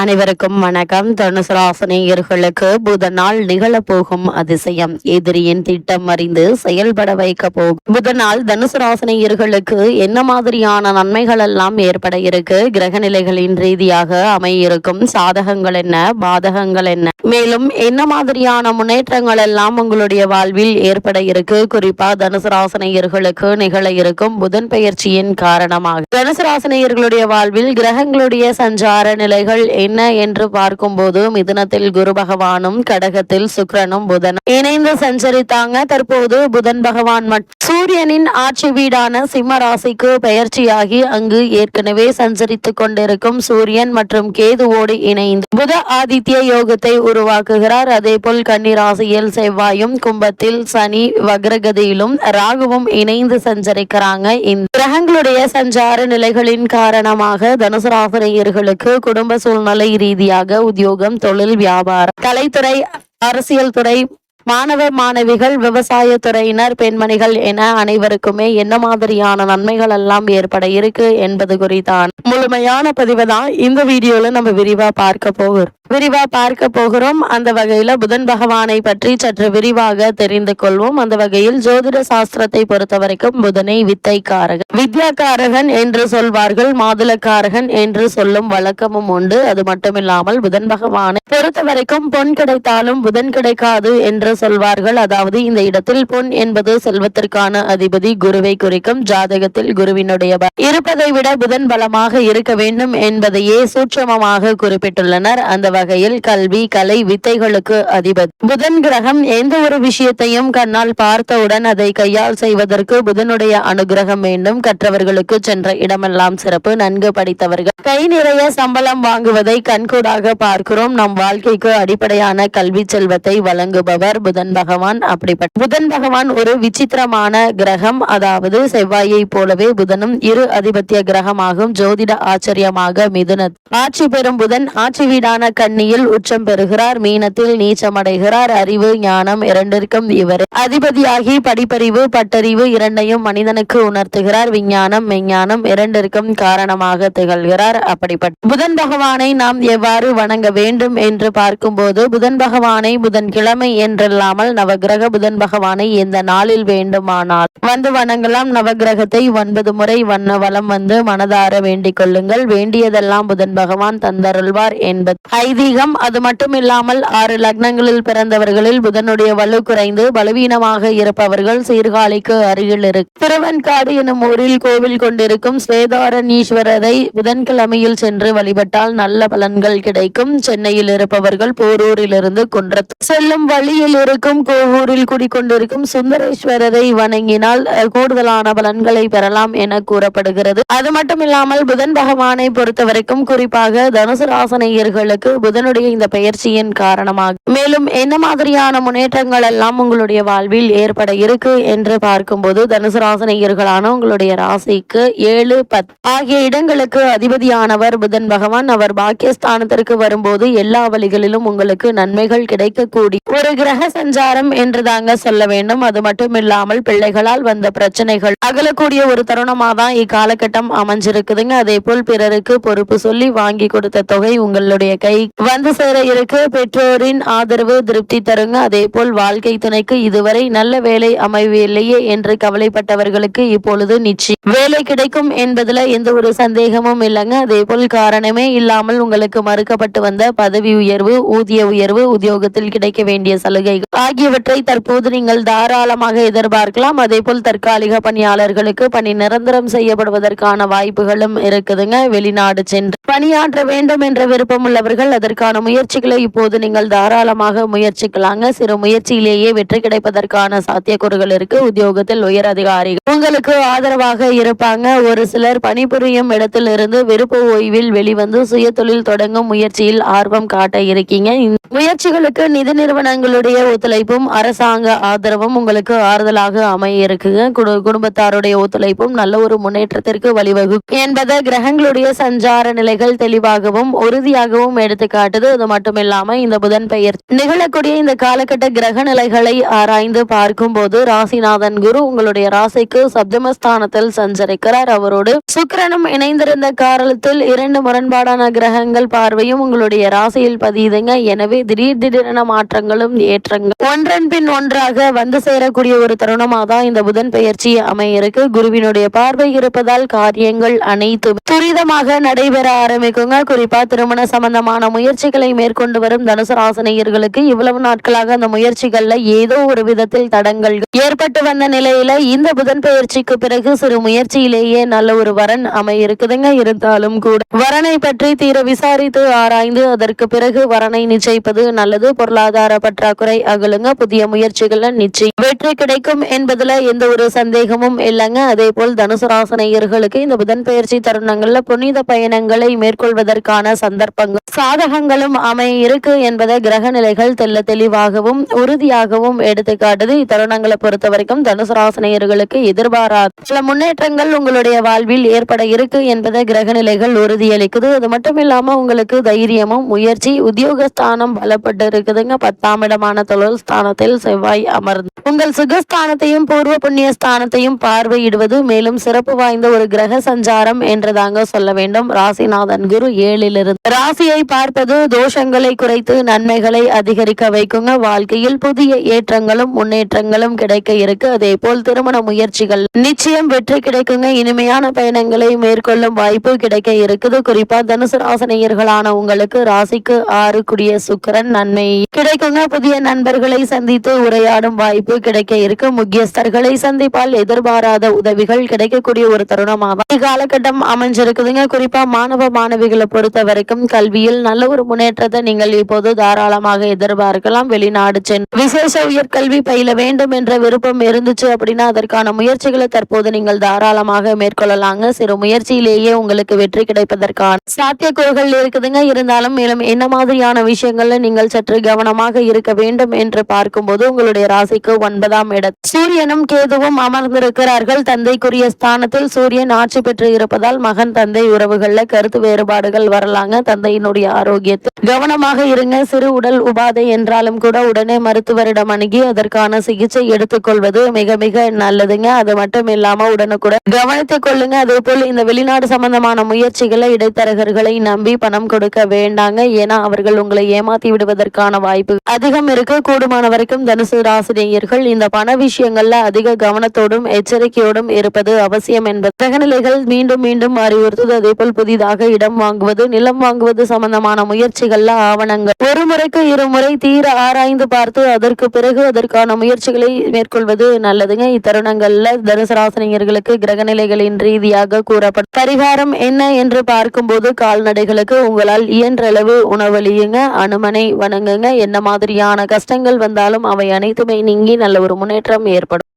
அனைவருக்கும் வணக்கம். தனுசராசனேயர்களுக்கு புதனால் நிகழப்போகும் அதிசயம். எதிரியின் திட்டம் அறிந்து செயல்பட வைக்க போகும். புதனால் தனுசராசனேயர்களுக்கு என்ன மாதிரியான நன்மைகள் எல்லாம் ஏற்பட இருக்கு? கிரக நிலைகளின் ரீதியாக அமையிருக்கும் சாதகங்கள் என்ன? பாதகங்கள் என்ன? மேலும் என்ன மாதிரியான முன்னேற்றங்கள் எல்லாம் உங்களுடைய வாழ்வில் ஏற்பட இருக்கு? குறிப்பா தனுசராசனையர்களுக்கு நிகழ இருக்கும் புதன் பெயர்ச்சியின் காரணமாக. தனுசராசனையர்களுடைய வாழ்வில் கிரகங்களுடைய சஞ்சார நிலைகள் என்ன என்று பார்க்கும்போது மிதுனத்தில் குரு பகவானும் கடகத்தில் சுக்கரனும் புதனும் இணைந்து சஞ்சரித்தாங்க. தற்போது புதன் பகவான் மற்றும் சூரியனின் ஆட்சி வீடான சிம்ம ராசிக்கு பெயர்ச்சியாகி அங்கு ஏற்கனவே சஞ்சரித்துக் கொண்டிருக்கும் சூரியன் மற்றும் கேதுவோடு இணைந்து புத ஆதித்ய யோகத்தை உருவாக்குகிறார். அதே போல் கன்னி ராசியில் செவ்வாயும் கும்பத்தில் சனி வக்ரகதியிலும் ராகுவும் இணைந்து சஞ்சரிக்கிறாங்க. இந்த கிரகங்களுடைய சஞ்சார நிலைகளின் காரணமாக தனுசு ராசினியர்களுக்கு குடும்ப சூழ்நிலை ரீதியாக உத்தியோகம் தொழில் வியாபாரம் கலைத்துறை அரசியல் துறை மாணவ மாணவிகள் விவசாய துறையினர் பெண்மணிகள் என அனைவருக்குமே என்ன மாதிரியான நன்மைகள் எல்லாம் ஏற்பட இருக்கு என்பது குறித்தான். முழுமையான பதிவு தான் இந்த வீடியோல நம்ம விரிவா பார்க்க போகிறோம் விரிவா பார்க்க போகிறோம். அந்த வகையில புதன் பகவானை பற்றி சற்று விரிவாக தெரிந்து கொள்வோம். அந்த வகையில் ஜோதிட சாஸ்திரத்தை பொறுத்த வரைக்கும் புதனை வித்தைக்காரகன். வித்யாக்காரகன் என்று சொல்வார்கள் மாதுளக்காரகன் என்று சொல்லும் வழக்கமும் உண்டு. அது மட்டுமில்லாமல் புதன் பகவானை பொறுத்த வரைக்கும் பொன் கிடைத்தாலும் புதன் கிடைக்காது என்று சொல்வார்கள். அதாவது இந்த இடத்தில் பொன் என்பது செல்வத்திற்கான அதிபதி குருவை குறிக்கும் ஜாதகத்தில் குருவினுடைய இருப்பதை விட புதன் பலமாக இருக்க வேண்டும் என்பதையே சூட்சமமாக குறிப்பிட்டுள்ளனர். அந்த வகையில் கல்வி கலை வித்தைகளுக்கு அதிபதி. புதன் கிரகம் எந்த ஒரு விஷயத்தையும் கண்ணால் பார்த்தவுடன் அதை கையால் செய்வதற்கு புதனுடைய அனுகிரகம் வேண்டும். கற்றவர்களுக்கு சென்ற இடமெல்லாம் சிறப்பு. நன்கு படித்தவர்கள். கை நிறைய சம்பளம் வாங்குவதை கண்கூடாக பார்க்கிறோம். நம் வாழ்க்கைக்கு அடிப்படையான கல்வி செல்வத்தை வழங்குபவர் புதன் பகவான். அப்படிப்பட்ட புதன் பகவான் ஒரு விசித்திரமான கிரகம். அதாவது செவ்வாயை போலவே புதனும் இரு அதிபத்திய கிரகமாகும். ஜோதிட ஆச்சரியமாக மிதுன ஆட்சி பெறும் புதன் ஆட்சி வீடான கன்னியில் உச்சம் பெறுகிறார் மீனத்தில் நீச்சமடைகிறார் அறிவு ஞானம் இரண்டிற்கும் இவர். அதிபதியாகி படிப்பறிவு பட்டறிவு இரண்டையும் மனிதனுக்கு உணர்த்துகிறார் விஞ்ஞானம் மெஞ்ஞானம் இரண்டிற்கும் காரணமாக திகழ்கிறார். அப்படிப்பட்ட புதன் பகவானை நாம் எவ்வாறு வணங்க வேண்டும் என்று பார்க்கும்போது புதன் பகவானை புதன் கிழமை என்றில்லாமல் நவகிரக புதன் பகவானை எந்த நாளில் வேண்டுமானால் வந்து வணங்கலாம். நவகிரகத்தை ஒன்பது முறை வண்ண வலம் வந்து மனதார வேண்டிக் கொள்ளுங்கள். வேண்டியதெல்லாம் புதன் பகவான் தந்தருள்வார் என்பது. அதிகம் அது மட்டும் இல்லாமல் ஆறு லக்னங்களில் பிறந்தவர்களில் புதனுடைய வலு குறைந்து பலவீனமாக இருப்பவர்கள் சீர்காழிக்கு அருகில் இருக்கும் திருவன்காடு எனும் ஊரில் கோவில் கொண்டிருக்கும் ஸ்வேதாரணீஸ்வரரை புதன்கிழமையில் சென்று வழிபட்டால் நல்ல பலன்கள் கிடைக்கும். சென்னையில் இருப்பவர்கள் போரூரிலிருந்து குன்றத்து செல்லும் வழியில் இருக்கும் கோவூரில் குடிக்கொண்டிருக்கும் சுந்தரேஸ்வரரை வணங்கினால் கூடுதலான பலன்களை பெறலாம் என கூறப்படுகிறது. அது மட்டும் இல்லாமல் புதன் பகவானை பொறுத்தவரைக்கும் குறிப்பாக தனுசு ராசனையர்களுக்கு புதனுடைய இந்த பெயர்ச்சியின் காரணமாக. மேலும் என்ன மாதிரியான முன்னேற்றங்கள் எல்லாம் உங்களுடைய வாழ்வில் ஏற்பட இருக்கு என்று பார்க்கும்போது தனுசு ராசனையர்களான உங்களுடைய ராசிக்கு ஏழு பத் ஆகிய இடங்களுக்கு அதிபதியானவர் புதன் பகவான். அவர் பாக்கியஸ்தானத்திற்கு வரும்போது எல்லா வழிகளிலும் உங்களுக்கு நன்மைகள் கிடைக்கக்கூடிய ஒரு கிரக சஞ்சாரம் என்று தாங்க சொல்ல வேண்டும். அது மட்டும் இல்லாமல் பிள்ளைகளால் வந்த பிரச்சனைகள் அகலக்கூடிய ஒரு தருணமா தான் இக்காலகட்டம் அமைஞ்சிருக்குதுங்க. அதே போல் பிறருக்கு பொறுப்பு சொல்லி வாங்கி கொடுத்த தொகை உங்களுடைய கை வந்து சேர இருக்கு. பெற்றோரின் ஆதரவு திருப்தி தருங்க. அதே போல் வாழ்க்கை துணைக்கு இதுவரை நல்ல வேலை அமையவில்லையே என்று கவலைப்பட்டவர்களுக்கு இப்பொழுது நிச்சயம். வேலை கிடைக்கும் என்பதுல எந்த ஒரு சந்தேகமும் இல்லைங்க. அதே போல் காரணமே இல்லாமல் உங்களுக்கு மறுக்கப்பட்டு வந்த பதவி உயர்வு ஊதிய உயர்வு உத்தியோகத்தில் கிடைக்க வேண்டிய சலுகைகள் ஆகியவற்றை தற்போது நீங்கள் தாராளமாக எதிர்பார்க்கலாம். அதே போல் தற்காலிக பணியாளர்களுக்கு பணி நிரந்தரம் செய்யப்படுவதற்கான வாய்ப்புகளும் இருக்குதுங்க. வெளிநாடு சென்று பணியாற்ற வேண்டும் என்ற விருப்பம் உள்ளவர்கள் அதற்கான முயற்சிகளை இப்போது நீங்கள் தாராளமாக முயற்சிக்கலாங்க. சிறு முயற்சியிலேயே வெற்றி கிடைப்பதற்கான சாத்தியக்கூறுகள் இருக்கு. உத்தியோகத்தில் உயர் அதிகாரிகள் உங்களுக்கு ஆதரவாக இருப்பாங்க. ஒரு சிலர் பணிபுரியும் இடத்திலிருந்து விருப்ப ஓய்வில் வெளிவந்து சுய தொழில் தொடங்கும் முயற்சியில் ஆர்வம் காட்ட இருக்கீங்க. முயற்சிகளுக்கு நிதி நிறுவனங்களுடைய ஒத்துழைப்பும் அரசாங்க ஆதரவும் உங்களுக்கு ஆறுதலாக அமைய இருக்குங்க குடும்பத்தாருடைய ஒத்துழைப்பும் நல்ல ஒரு முன்னேற்றத்திற்கு வழிவகுக்கும் என்பதை கிரகங்களுடைய சஞ்சார நிலைகள் தெளிவாகவும் உறுதியாகவும் எடுத்து காட்டுது. அது மட்டும் இல்லாம இந்த புதன் பெயர் நிகழக்கூடிய இந்த காலகட்ட கிரக நிலைகளை ஆராய்ந்து பார்க்கும்போது ராசிநாதன் குரு உங்களுடைய ராசிக்கு சப்தமஸ்தானத்தில் சஞ்சரிக்கிறார். அவரோடு சுக்கிரனும் இணைந்திருந்த காரணத்தில் இரண்டு முரண்பாடான கிரகங்கள் பார்வையும் உங்களுடைய ராசியில் பதியுதுங்க. எனவே திடீர் திடீரென மாற்றங்களும் ஏற்றங்கள். ஒன்றன் பின் ஒன்றாக வந்து சேரக்கூடிய ஒரு தருணமாக தான் இந்த புதன் பெயர்ச்சி அமையிருக்கு. குருவினுடைய பார்வை இருப்பதால் காரியங்கள் அனைத்தும் துரிதமாக நடைபெற ஆரம்பிக்குங்க. குறிப்பா திருமண சம்பந்தமான முயற்சிகளை மேற்கொண்டு வரும் தனுசு ராசினியர்களுக்கு இவ்வளவு நாட்களாக அந்த முயற்சிகள்ல ஏதோ ஒரு விதத்தில் தடங்கள் ஏற்பட்டு வந்த நிலையில இந்த புதன் பெயர்ச்சிக்கு பிறகு சிறு முயற்சியிலேயே நல்ல ஒரு வரன் அமையிருக்குதுங்க. இருந்தாலும் கூட வரனை பற்றி தீர விசாரித்து ஆராய்ந்து அதற்கு பிறகு வரனை நிச்சயிப்பது நல்லது. பொருளாதார பற்றாக்குறை அகலுங்க. புதிய முயற்சிகள்ல நிச்சயம் வெற்றி கிடைக்கும் என்பதுல எந்த ஒரு சந்தேகமும் இல்லைங்க. அதே போல் தனுசு ராசனையர்களுக்கு இந்த புதன் பயிற்சி தருணங்கள்ல புனித பயணங்களை மேற்கொள்வதற்கான சந்தர்ப்பங்கள் கிரகங்களும் அமைய இருக்கு என்பதை கிரக நிலைகள் தெல்ல தெளிவாகவும் உறுதியாகவும் எடுத்துக்காட்டுது. இத்தருணங்களை பொறுத்த வரைக்கும் தனுசு ராசனையர்களுக்கு எதிர்பாராது. சில முன்னேற்றங்கள் உங்களுடைய வாழ்வில் ஏற்பட இருக்கு என்பதை கிரக நிலைகள் உறுதியளிக்குது. அது மட்டும் இல்லாம உங்களுக்கு தைரியமும் முயற்சி உத்தியோகஸ்தானம் பலப்பட்டு இருக்குதுங்க பத்தாம் இடமான தொழில் ஸ்தானத்தில் செவ்வாய் அமர்ந்து. உங்கள் சுகஸ்தானத்தையும் பூர்வ புண்ணிய ஸ்தானத்தையும் பார்வையிடுவது மேலும் சிறப்பு வாய்ந்த ஒரு கிரக சஞ்சாரம் என்றுதாங்க சொல்ல வேண்டும். ராசிநாதன் குரு ஏழிலிருந்து. ராசியை பார்ப்பது தோஷங்களை குறைத்து நன்மைகளை அதிகரிக்க வைக்குங்க. வாழ்க்கையில் புதிய ஏற்றங்களும் முன்னேற்றங்களும் கிடைக்க இருக்கு. அதே போல் திருமண முயற்சிகள் நிச்சயம் வெற்றி கிடைக்குங்க. இனிமையான பயணங்களை மேற்கொள்ளும் வாய்ப்பு கிடைக்க இருக்குது. குறிப்பா தனுசு ராசனையர்களான உங்களுக்கு ராசிக்கு ஆறு குடிய சுக்கிரன் நன்மை கிடைக்குங்க. புதிய நண்பர்களை சந்தித்து உரையாடும் வாய்ப்பு கிடைக்க இருக்க முக்கியஸ்தர்களை சந்திப்பால் எதிர்பாராத உதவிகள் கிடைக்கக்கூடிய ஒரு தருணமாக காலகட்டம் அமைஞ்சிருக்குதுங்க. குறிப்பா மாணவ மாணவிகளை பொறுத்த வரைக்கும் கல்வியில் நல்ல ஒரு முன்னேற்றத்தை நீங்கள் இப்போது தாராளமாக எதிர்பார்க்கலாம். வெளிநாடு சென்று விசேஷ உயர்கல்வி பயில வேண்டும் என்ற விருப்பம் இருந்துச்சு அப்படின்னா அதற்கான முயற்சிகளை தற்போது நீங்கள் தாராளமாக மேற்கொள்ளலாங்க. சிறு முயற்சியிலேயே உங்களுக்கு வெற்றி கிடைப்பதற்கான சாத்தியக்கூறுகள் இருக்குதுங்க. இருந்தாலும் மேலும் என்ன மாதிரியான விஷயங்கள்ல நீங்கள் சற்று கவனமாக இருக்க வேண்டும் என்று பார்க்கும்போது உங்களுடைய ராசிக்கு ஒன்பதாம் இடம். சூரியனும் கேதுவும் அமர்ந்திருக்கிறார்கள். தந்தைக்குரிய ஸ்தானத்தில் சூரியன் ஆட்சி பெற்று இருப்பதால் மகன் தந்தை உறவுகள்ல கருத்து வேறுபாடுகள் வரலாங்க. தந்தையினுடைய ஆரோக்கியத்தில் கவனமாக இருங்க. சிறு உடல் உபாதை என்றாலும் கூட உடனே மருத்துவரிடம் அணுகி அதற்கான சிகிச்சை எடுத்துக்கொள்வது மிக மிக நல்லதுங்க. அது மட்டும் இல்லாம உடனுக்குடன் கவனித்துக் கொள்ளுங்க. அதே போல் இந்த வெளிநாடு சம்பந்தமான முயற்சிகளை இடைத்தரகர்களை நம்பி பணம் கொடுக்க வேண்டாங்க. ஏன்னா அவர்கள் உங்களை ஏமாத்தி விடுவதற்கான வாய்ப்பு அதிகம் இருக்கு. கூடுமான வரைக்கும் தனுசு ராசினியர்கள் இந்த பண விஷயங்கள்ல அதிக கவனத்தோடும் எச்சரிக்கையோடும் இருப்பது அவசியம் என்பது. கிரகநிலைகள் மீண்டும் மீண்டும் அறிவுறுத்தது அதே போல் புதிதாக இடம் வாங்குவது நிலம் வாங்குவது சம்பந்தமான முயற்சிகள்ல ஆவணங்கள். ஒரு முறைக்கு இருமுறை தீர ஆராய்ந்து பார்த்து அதற்கு பிறகு அதற்கான முயற்சிகளை மேற்கொள்வது நல்லதுங்க. இத்தருணங்கள்ல தனுசராசனியர்களுக்கு கிரகநிலைகளின் ரீதியாக கூறப்படும் பரிகாரம் என்ன என்று பார்க்கும்போது கால்நடைகளுக்கு உங்களால் இயன்றளவு உணவளியுங்க அனுமனை வணங்குங்க. என்ன மாதிரியான கஷ்டங்கள் வந்தாலும் அவை அனைத்துமே நீங்கி நல்ல ஒரு முன்னேற்றம் ஏற்படும்.